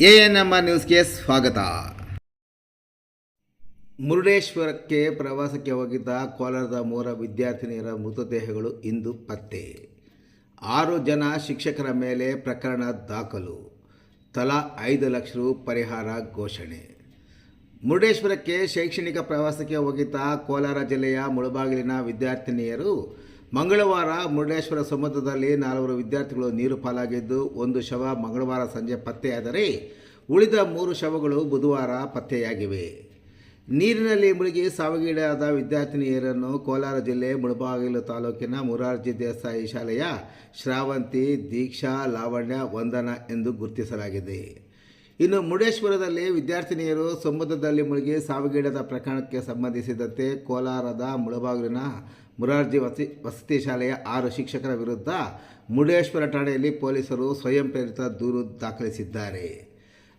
A N M ನ್ಯೂಸ್ಗೆ ಸ್ವಾಗತ. ಮುರುಡೇಶ್ವರಕ್ಕೆ ಪ್ರವಾಸಕ್ಕೆ ಹೋಗಿದ್ದ ಕೋಲಾರದ ಮೂರ ವಿದ್ಯಾರ್ಥಿನಿಯರ ಮೃತದೇಹಗಳು ಇಂದು ಪತ್ತೆ. ಆರು ಜನ ಶಿಕ್ಷಕರ ಮೇಲೆ ಪ್ರಕರಣ ದಾಖಲು. ತಲಾ ಐದು ಲಕ್ಷ ರು ಪರಿಹಾರ ಘೋಷಣೆ. ಮುರುಡೇಶ್ವರಕ್ಕೆ ಶೈಕ್ಷಣಿಕ ಪ್ರವಾಸಕ್ಕೆ ಹೋಗಿದ್ದ ಕೋಲಾರ ಜಿಲ್ಲೆಯ ಮುಳಬಾಗಿಲಿನ ವಿದ್ಯಾರ್ಥಿನಿಯರು ಮಂಗಳವಾರ ಮುರುಡೇಶ್ವರ ಸಮುದ್ರದಲ್ಲಿ ನಾಲ್ವರು ವಿದ್ಯಾರ್ಥಿಗಳು ನೀರು ಪಾಲಾಗಿದ್ದು, ಒಂದು ಶವ ಮಂಗಳವಾರ ಸಂಜೆ ಪತ್ತೆಯಾದರೆ ಉಳಿದ ಮೂರು ಶವಗಳು ಬುಧವಾರ ಪತ್ತೆಯಾಗಿವೆ. ನೀರಿನಲ್ಲಿ ಮುಳುಗಿ ಸಾವಿಗೀಡಾದ ವಿದ್ಯಾರ್ಥಿನಿಯರನ್ನು ಕೋಲಾರ ಜಿಲ್ಲೆ ಮುಳಬಾಗಿಲು ತಾಲೂಕಿನ ಮುರಾರ್ಜಿ ದೇಸಾಯಿ ಶಾಲೆಯ ಶ್ರಾವಂತಿ, ದೀಕ್ಷಾ, ಲಾವಣ್ಯ, ವಂದನ ಎಂದು ಗುರುತಿಸಲಾಗಿದೆ. ಇನ್ನು ಮುರುಡೇಶ್ವರದಲ್ಲಿ ವಿದ್ಯಾರ್ಥಿನಿಯರು ಸಮುದ್ರದಲ್ಲಿ ಮುಳುಗಿ ಸಾವಿಗೀಡಾದ ಪ್ರಕರಣಕ್ಕೆ ಸಂಬಂಧಿಸಿದಂತೆ ಕೋಲಾರದ ಮುಳಬಾಗಿಲಿನ ಮುರಾರ್ಜಿ ವಸಿ ವಸತಿ ಶಾಲೆಯ ಆರು ಶಿಕ್ಷಕರ ವಿರುದ್ಧ ಮುರುಡೇಶ್ವರ ಠಾಣೆಯಲ್ಲಿ ಪೊಲೀಸರು ಸ್ವಯಂ ಪ್ರೇರಿತ ದೂರು ದಾಖಲಿಸಿದ್ದಾರೆ.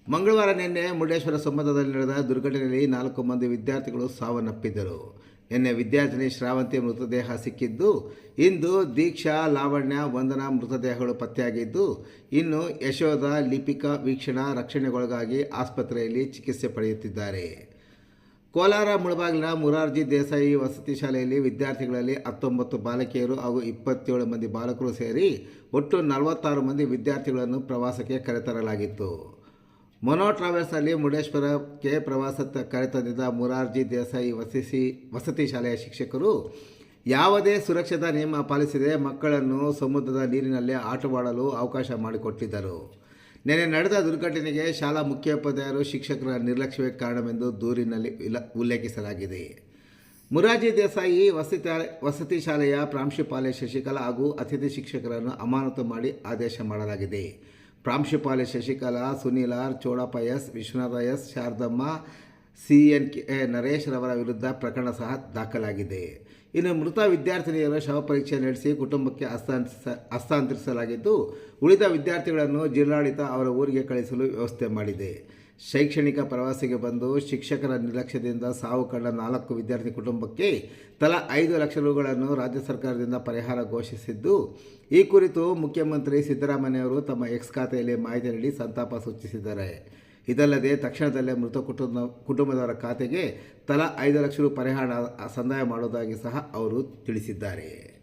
ಮಂಗಳವಾರ ನಿನ್ನೆ ಮುರುಡೇಶ್ವರ ಸಮುದ್ರದಲ್ಲಿ ನಡೆದ ದುರ್ಘಟನೆಯಲ್ಲಿ ನಾಲ್ಕು ಮಂದಿ ವಿದ್ಯಾರ್ಥಿಗಳು ಸಾವನ್ನಪ್ಪಿದ್ದರು. ನಿನ್ನೆ ವಿದ್ಯಾರ್ಥಿನಿ ಶ್ರಾವಂತಿ ಮೃತದೇಹ ಸಿಕ್ಕಿದ್ದು, ಇಂದು ದೀಕ್ಷಾ, ಲಾವಣ್ಯ, ವಂದನಾ ಮೃತದೇಹಗಳು ಪತ್ತೆಯಾಗಿದ್ದು, ಇನ್ನು ಯಶೋಧ, ಲಿಪಿಕಾ ವೀಕ್ಷಣಾ ರಕ್ಷಣೆಗೊಳಗಾಗಿ ಆಸ್ಪತ್ರೆಯಲ್ಲಿ ಚಿಕಿತ್ಸೆ ಪಡೆಯುತ್ತಿದ್ದಾರೆ. ಕೋಲಾರ ಮುಳಬಾಗಿಲಿನ ಮುರಾರ್ಜಿ ದೇಸಾಯಿ ವಸತಿ ಶಾಲೆಯಲ್ಲಿ ವಿದ್ಯಾರ್ಥಿಗಳಲ್ಲಿ ಹತ್ತೊಂಬತ್ತು ಬಾಲಕಿಯರು ಹಾಗೂ ಇಪ್ಪತ್ತೇಳು ಮಂದಿ ಬಾಲಕರು ಸೇರಿ ಒಟ್ಟು ನಲವತ್ತಾರು ಮಂದಿ ವಿದ್ಯಾರ್ಥಿಗಳನ್ನು ಪ್ರವಾಸಕ್ಕೆ ಕರೆತರಲಾಗಿತ್ತು. ಮೊನೋ ಟ್ರಾವೆಲ್ಸಲ್ಲಿ ಮುರುಡೇಶ್ವರಕ್ಕೆ ಪ್ರವಾಸ ಕರೆತಂದಿದ್ದ ಮುರಾರ್ಜಿ ದೇಸಾಯಿ ವಸಿಸಿ, ವಸತಿ ಶಾಲೆಯ ಶಿಕ್ಷಕರು, ಯಾವುದೇ ಸುರಕ್ಷತಾ ನಿಯಮ ಪಾಲಿಸದೆ ಮಕ್ಕಳನ್ನು ಸಮುದ್ರದ ನೀರಿನಲ್ಲಿ ಆಟವಾಡಲು ಅವಕಾಶ ಮಾಡಿಕೊಟ್ಟಿದ್ದರು. ನಿನ್ನೆ ನಡೆದ ದುರ್ಘಟನೆಗೆ ಶಾಲಾ ಮುಖ್ಯೋಪಾಧ್ಯಾಯರು ಶಿಕ್ಷಕರ ನಿರ್ಲಕ್ಷ್ಯವೇ ಕಾರಣವೆಂದು ದೂರಿನಲ್ಲಿ ಉಲ್ಲೇಖಿಸಲಾಗಿದೆ. ಮುರಾರ್ಜಿ ದೇಸಾಯಿ ವಸತಿ ವಸತಿ ಶಾಲೆಯ ಪ್ರಾಂಶುಪಾಲೆ ಶಶಿಕಲಾ ಹಾಗೂ ಅತಿಥಿ ಶಿಕ್ಷಕರನ್ನು ಅಮಾನತು ಮಾಡಿ ಆದೇಶ ಮಾಡಲಾಗಿದೆ. ಪ್ರಾಂಶುಪಾಲೆ Shashikala, Sunil R Chodappa S, Vishwanatha S, Sharadamma C N K Naresh ರವರ ವಿರುದ್ಧ ಪ್ರಕರಣ ಸಹ ದಾಖಲಾಗಿದೆ. ಇನ್ನು ಮೃತ ವಿದ್ಯಾರ್ಥಿನಿಯರ ಶವ ಪರೀಕ್ಷೆ ನಡೆಸಿ ಕುಟುಂಬಕ್ಕೆ ಹಸ್ತಾಂತರಿಸ, ಹಸ್ತಾಂತರಿಸಲಾಗಿದ್ದು, ಉಳಿದ ವಿದ್ಯಾರ್ಥಿಗಳನ್ನು ಜಿಲ್ಲಾಡಳಿತ ಅವರ ಊರಿಗೆ ಕಳಿಸಲು ವ್ಯವಸ್ಥೆ ಮಾಡಿದೆ. ಶೈಕ್ಷಣಿಕ ಪ್ರವಾಸಿಗೆ ಬಂದು ಶಿಕ್ಷಕರ ನಿರ್ಲಕ್ಷ್ಯದಿಂದ ಸಾವು ಕಂಡ ನಾಲ್ಕು ವಿದ್ಯಾರ್ಥಿ ಕುಟುಂಬಕ್ಕೆ ತಲಾ ಐದು ಲಕ್ಷ ರುಗಳನ್ನು ರಾಜ್ಯ ಸರ್ಕಾರದಿಂದ ಪರಿಹಾರ ಘೋಷಿಸಿದ್ದು, ಈ ಕುರಿತು ಮುಖ್ಯಮಂತ್ರಿ ಸಿದ್ದರಾಮಯ್ಯವರು ತಮ್ಮ ಎಕ್ಸ್ ಖಾತೆಯಲ್ಲಿ ಮಾಹಿತಿ ನೀಡಿ ಸಂತಾಪ ಸೂಚಿಸಿದ್ದಾರೆ. ಇದಲ್ಲದೆ ತಕ್ಷಣದಲ್ಲೇ ಮೃತ ಕುಟುಂಬ, ಕುಟುಂಬದವರ ಖಾತೆಗೆ ತಲಾ ಐದು ಲಕ್ಷ ರು ಪರಿಹಾರ ಸಂದಾಯ ಮಾಡುವುದಾಗಿ ಸಹ ಅವರು ತಿಳಿಸಿದ್ದಾರೆ.